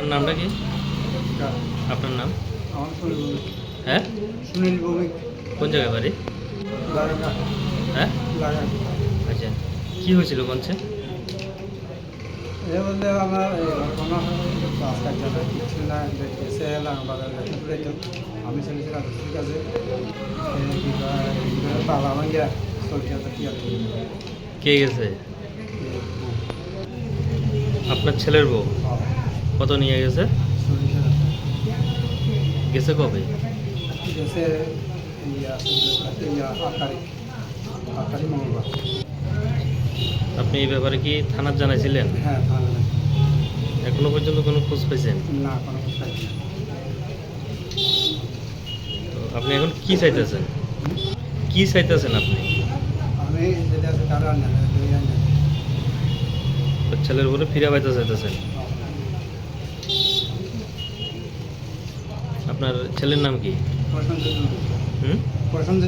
আপনার নামটা কি? আপনার নাম? আমার হ্যাঁ? সুনীল ভৌমিক। কোন জায়গায় বাড়ি? হ্যাঁ? আচ্ছা। কি হয়েছিল বলছে এ বলতে আমার কোনো কাজ কাজ না কিছু না এসে এলাম বাজার ঘুরে আমি চলেছিলাম ঠিক আছে। কি আছে কে গেছে? আপনার ছেলের বউ? কত নিয়ে গেছে? গেছে কবে? গেছে আপনি এই ব্যাপারে কি থানার জানাইছিলেন? হ্যাঁ এখনও পর্যন্ত কোনো খোঁজ পেয়েছেন না কোনো কিছু তো আপনি এখন কি চাইতেছেন? কি চাইতেছেন আপনি? আমি ছেলের উপরে ফিরে পাইতে চাইতেছেন? আপনার ছেলের নাম কি? প্রশান্ত হুম? প্রশান্ত